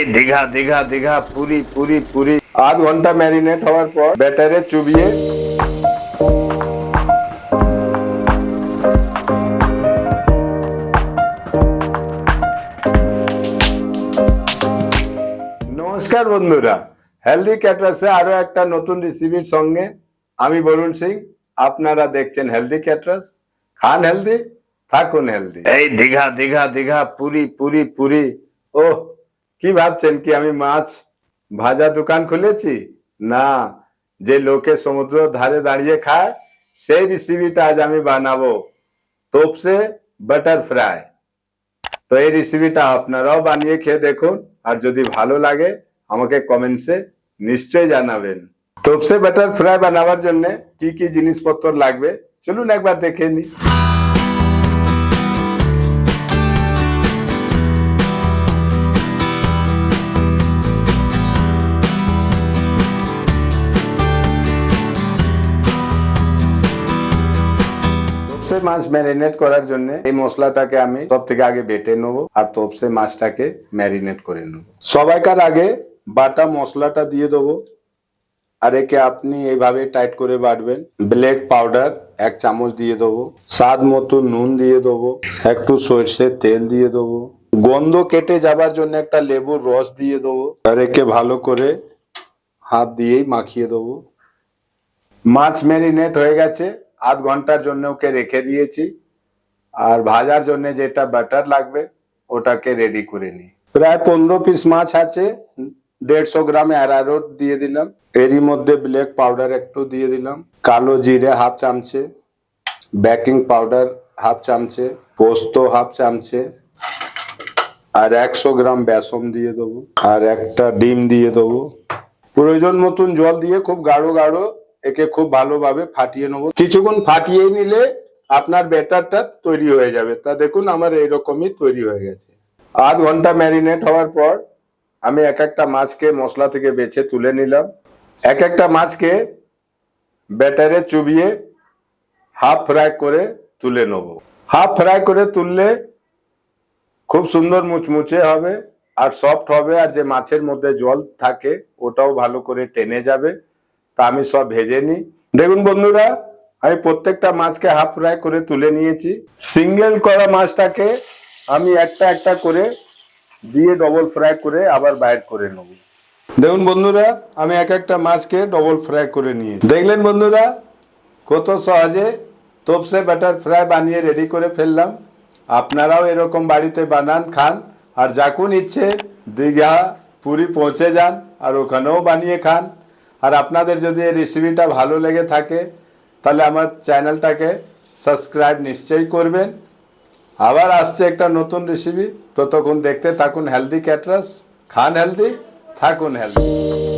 এই দীঘা দীঘা দীঘা, পুরি পুরি পুরি। আধ ঘণ্টা ম্যারিনেট হওয়ার পর ব্যাটারে চুবিয়ে নমস্কার বন্ধুরা। হেলদি ক্যাটারাসে আরও একটা নতুন রেসিপির সঙ্গে আমি বরুণ সিং। আপনারা দেখছেন হেলদি ক্যাটারাস খান হেলদি থাকুন হেলদি এই দীঘা দীঘা দীঘা, পুরি পুরি পুরি। ও কি ভাবছেন কি আমি মাছ ভাজা দোকান খুলেছি? না, যে লোকে সমুদ্র ধারে দাঁড়িয়ে খায়, সেই রেসিপিটা আজ আমি বানাবো। তোপসে বাটার ফ্রাই তো এই রেসিপিটা আপনারাও বানিয়ে খেয়ে দেখুন, আর যদি ভালো লাগে, আমাকে কমেন্টসে নিশ্চয়ই জানাবেন। তোপসে বাটার ফ্রাই বানাবার জন্য কি কি জিনিসপত্র লাগবে? চলুন একবার দেখে নিই। তোপসে মাছ ম্যারিনেট করার জন্য এই মশলাটাকে আমি সব থেকে আগে বেটে নেব আর তোপসে মাছটাকে ম্যারিনেট করে নেব। সবাইকার আগে বাটা মশলাটা দিয়ে দেবো আর একে আপনি এইভাবে টাইট করে বাটবেন। ব্ল্যাক পাউডার এক চামচ দিয়ে দেবো। স্বাদ মতো নুন দিয়ে দেবো। একটু সর্ষের তেল দিয়ে দেবো। গন্ধ কেটে যাবার জন্য একটা লেবুর রস দিয়ে দেবো। আর একে ভালো করে হাত দিয়েই মাখিয়ে দেবো। মাছ ম্যারিনেট হয়ে গেছে। আধ ঘণ্টার জন্য ওকে রেখে দিয়েছি। আর ভাজার জন্য যেটা বাটার লাগবে, ওটাকে রেডি করে নিই প্রায় পনেরো পিস মাছ আছে, দেড়শো গ্রাম অ্যারারোট দিয়ে দিলাম। এরই মধ্যে ব্ল্যাক পাউডার একটু দিয়ে দিলাম। কালো জিরে হাফ চামচে বেকিং পাউডার হাফ চামচে, পোস্ত হাফ চামচে, আর একশো গ্রাম বেসন দিয়ে দেবো। আর একটা ডিম দিয়ে দেবো। প্রয়োজন মতন জল দিয়ে খুব গাঢ় গাঢ় একে খুব ভালোভাবে ফাটিয়ে নেব। কিছুক্ষণ ফাটিয়ে নিলে আপনার ব্যাটারটা তৈরি হয়ে যাবে। তা দেখুন, আমার এইরকমই তৈরি হয়ে গেছে। আধ ঘণ্টা ম্যারিনেট হওয়ার পর আমি এক একটা মাছকে মশলা থেকে বেছে তুলে নিলাম। এক একটা মাছকে ব্যাটারে চুবিয়ে হাফ ফ্রাই করে তুলে নেব। হাফ ফ্রাই করে তুললে খুব সুন্দর মুচমুচে হবে আর সফট হবে আর যে মাছের মধ্যে জল থাকে, ওটাও ভালো করে টেনে যাবে। তা আমি সব ভেজে নিই। দেখুন বন্ধুরা, আমি প্রত্যেকটা মাছকে হাফ ফ্রাই করে তুলে নিয়েছি। সিঙ্গেল করা মাছটাকে আমি একটা একটা করে দিয়ে ডবল ফ্রাই করে আবার বাইর করে নেব। দেখুন বন্ধুরা, আমি এক একটা মাছকে ডবল ফ্রাই করে নিয়ে দেখলেন বন্ধুরা, কত সহজে তোপসে ব্যাটার ফ্রাই বানিয়ে রেডি করে ফেললাম। আপনারাও এরকম বাড়িতে বানান, খান, আর যাকুন ইচ্ছে দীঘা, পুরী পৌঁছে যান, আর ওখানেও বানিয়ে খান। আর আপনাদের যদি এই রেসিপিটা ভালো লেগে থাকে, তাহলে আমার চ্যানেলটাকে সাবস্ক্রাইব নিশ্চয়ই করবেন। আবার আসছে একটা নতুন রেসিপি ততক্ষণ দেখতে থাকুন হেলদি ক্যাটরাস খান হেলদি থাকুন হেলদি